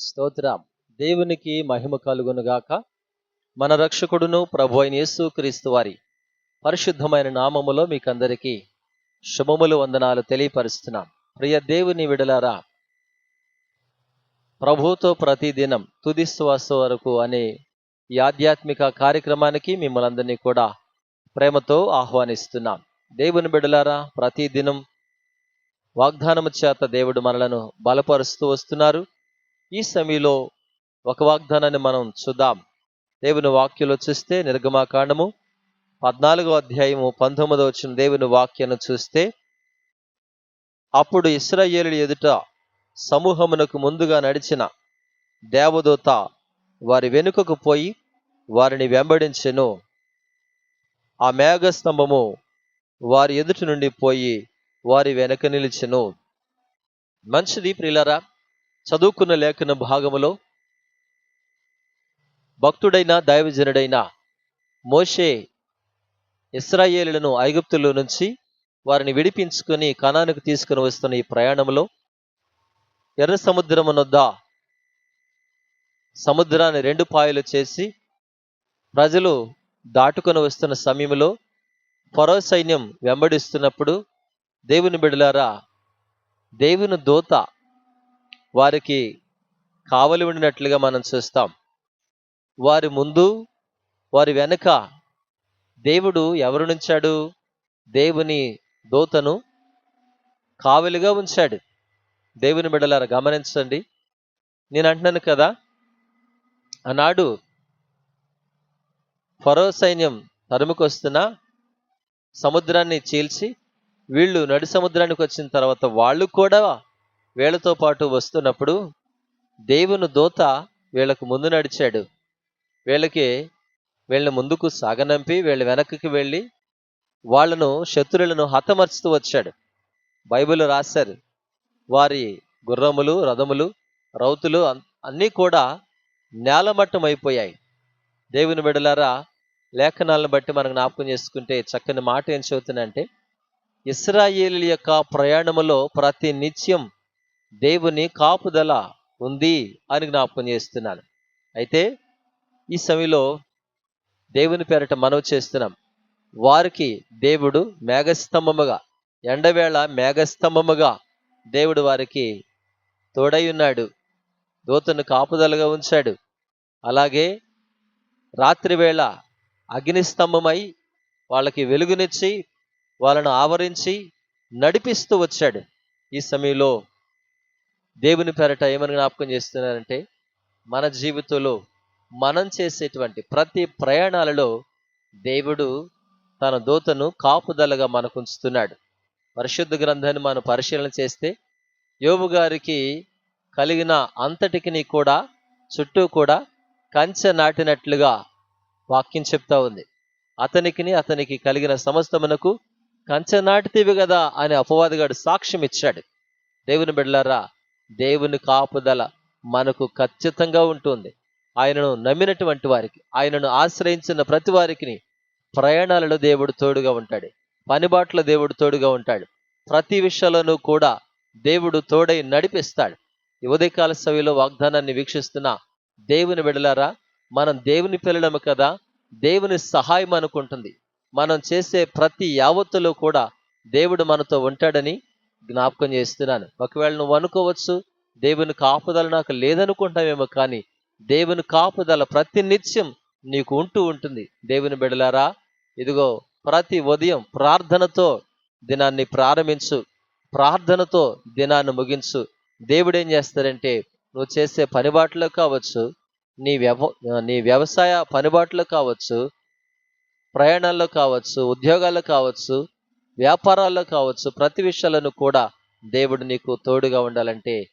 స్తోత్రం. దేవునికి మహిమ కలుగునుగాక మన రక్షకుడును ప్రభు అయిన యేసు క్రీస్తు వారి పరిశుద్ధమైన నామములో మీకందరికీ శుభములు వందనాలు తెలియపరుస్తున్నాం. ప్రియ దేవుని విడలారా ప్రభుతో ప్రతిదినం తుది శ్వాస వరకు అనే ఈ ఆధ్యాత్మిక కార్యక్రమానికి మిమ్మల్ని అందరినీ కూడా ప్రేమతో ఆహ్వానిస్తున్నాం. దేవుని బిడలారా ప్రతిదినం వాగ్దానము చేత దేవుడు మనలను బలపరుస్తూ వస్తున్నారు. ఈ సమయంలో ఒక వాగ్దానాన్ని మనం చూద్దాం. దేవుని వాక్యలో చూస్తే నిర్గమాకాండము పద్నాలుగో అధ్యాయము పంతొమ్మిదో వచ్చిన దేవుని వాక్యను చూస్తే అప్పుడు ఇస్రాయేలు ఎదుట సమూహమునకు ముందుగా నడిచిన దేవదూత వారి వెనుకకు పోయి వారిని వెంబడించెను. ఆ మేఘస్తంభము వారి ఎదుటి నుండి పోయి వారి వెనక నిలిచెను. మంచిది ప్రిలరా చదువుకున్న లేఖన భాగములో భక్తుడైన దైవజనుడైన మోషే ఇస్రాయేలులను ఐగుప్తులో నుంచి వారిని విడిపించుకొని కణానికి తీసుకుని వస్తున్న ఈ ప్రయాణంలో ఎర్ర సముద్రమునొద్ద సముద్రాన్ని రెండు పాయలు చేసి ప్రజలు దాటుకొని వస్తున్న సమయంలో ఫరో సైన్యం వెంబడిస్తున్నప్పుడు దేవుని బిడలారా దేవుని దూత వారికి కావలి ఉండినట్లుగా మనం చూస్తాం. వారి ముందు వారి వెనుక దేవుడు ఎవరు నుంచాడు? దేవుని దూతను కావలిగా ఉంచాడు. దేవుని బిడ్డలారా గమనించండి. నేను అంటున్నాను కదా ఆనాడు ఫరో సైన్యం తరుముకొస్తున్న సముద్రాన్ని చీల్చి వీళ్ళు నడి సముద్రానికి వచ్చిన తర్వాత వాళ్ళు కూడా వీళ్ళతో పాటు వస్తున్నప్పుడు దేవుని దూత వీళ్ళకు ముందు నడిచాడు. వీళ్ళకి వీళ్ళని ముందుకు సాగనంపి వీళ్ళ వెనక్కి వెళ్ళి వాళ్ళను శత్రువులను హతమర్చుతూ వచ్చాడు. బైబిల్ రాశారు. వారి గుర్రములు రథములు రౌతులు అన్నీ కూడా నేలమట్టం అయిపోయాయి. దేవుని బిడలారా లేఖనాలను బట్టి మనం జ్ఞాపకం చేసుకుంటే చక్కని మాట ఏం చెబుతుందంటే ఇస్రాయేలు యొక్క ప్రయాణములో ప్రతి నిత్యం దేవుని కాపుదల ఉంది అని జ్ఞాపకం చేస్తున్నాను. అయితే ఈ సమయంలో దేవుని పేరట మనవి చేస్తున్నాం. వారికి దేవుడు మేఘస్తంభముగా ఎండవేళ మేఘస్తంభముగా దేవుడు వారికి తోడై ఉన్నాడు. దూతను కాపుదలగా ఉంచాడు. అలాగే రాత్రివేళ అగ్నిస్తంభమై వాళ్ళకి వెలుగునిచ్చి వాళ్ళను ఆవరించి నడిపిస్తూ వచ్చాడు. ఈ సమయంలో దేవుని పేరట ఏమని జ్ఞాపకం చేస్తున్నారంటే మన జీవితంలో మనం చేసేటువంటి ప్రతి ప్రయాణాలలో దేవుడు తన దూతను కాపుదలగా మనకు ఉంచుతున్నాడు పరిశుద్ధ గ్రంథాన్ని మనం పరిశీలన చేస్తే యోబు గారికి కలిగిన అంతటికి కూడా చుట్టూ కూడా కంచె నాటినట్లుగా వాక్యం చెప్తా ఉంది. అతనికిని అతనికి కలిగిన సమస్తమునకు కంచె నాటితేవి కదా అని అపవాదిగాడు సాక్ష్యం ఇచ్చాడు. దేవుని బిడ్డలారా దేవుని కాపుదల మనకు ఖచ్చితంగా ఉంటుంది. ఆయనను నమ్మినటువంటి వారికి ఆయనను ఆశ్రయించిన ప్రతి వారికి ప్రయాణాలలో దేవుడు తోడుగా ఉంటాడు. పనిబాట్ల దేవుడు తోడుగా ఉంటాడు. ప్రతి విషయంలోనూ కూడా దేవుడు తోడై నడిపిస్తాడు. ఉదయకాల సభలో వాగ్దానాన్ని వీక్షిస్తున్న దేవుని బిడలారా మనం దేవుని పిల్లడము కదా దేవుని సహాయం అనుకుంటుంది. మనం చేసే ప్రతి యావత్తులో కూడా దేవుడు మనతో ఉంటాడని జ్ఞాపకం చేస్తున్నాను. ఒకవేళ నువ్వు అనుకోవచ్చు దేవుని కాపుదల నాకు లేదనుకుంటామేమో కానీ దేవుని కాపుదల ప్రతి నిత్యం నీకు ఉంటూ ఉంటుంది. దేవుని బిడలారా ఇదిగో ప్రతి ఉదయం ప్రార్థనతో దినాన్ని ప్రారంభించు. ప్రార్థనతో దినాన్ని ముగించు. దేవుడు ఏం చేస్తారంటే నువ్వు చేసే పనిబాట్లో కావచ్చు నీ వ్యవ నీ వ్యవసాయ పనిబాట్లో కావచ్చు ప్రయాణాల్లో కావచ్చు ఉద్యోగాల్లో కావచ్చు వ్యాపారాల్లో కావచ్చు ప్రతి విషయాలను కూడా దేవుడు నీకు తోడుగా ఉండాలంటే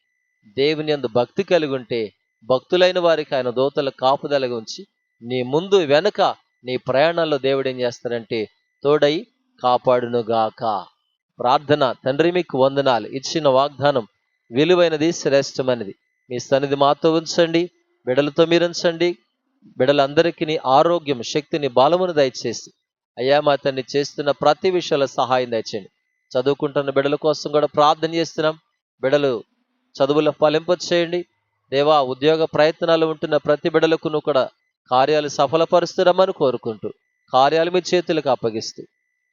దేవుని అందు భక్తి కలిగి ఉంటే భక్తులైన వారికి ఆయన దోతల కాపుదలగా ఉంచి నీ ముందు వెనక నీ ప్రయాణాల్లో దేవుడు ఏం చేస్తాడంటే తోడై కాపాడునుగాక. ప్రార్థన తండ్రి మీకు వందనాలు. ఇచ్చిన వాగ్దానం విలువైనది శ్రేష్టమైనది. మీ సన్నిధి మాతో ఉంచండి బిడలతో మీరు ఉంచండి. బిడలందరికీ ఆరోగ్యం శక్తిని బలమును దయచేసి అయ్యా మా తండ్రి చేస్తున్న ప్రతి విషయంలో సహాయం తెచ్చండి చదువుకుంటున్న బిడల కోసం కూడా ప్రార్థన చేస్తున్నాం. బిడలు చదువుల ఫలింప చేయండి. దేవా ఉద్యోగ ప్రయత్నాలు ఉంటున్న ప్రతి బిడలకు నువ్వు కూడా కార్యాలు సఫలపరుస్తున్నామని కోరుకుంటూ కార్యాలు మీ చేతులకు అప్పగిస్తూ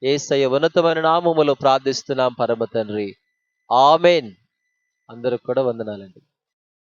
ఏసయ్య ఉన్నతమైన నామములో ప్రార్థిస్తున్నాం పరమ తండ్రి. ఆమెన్. అందరికి కూడా వందనాలండి.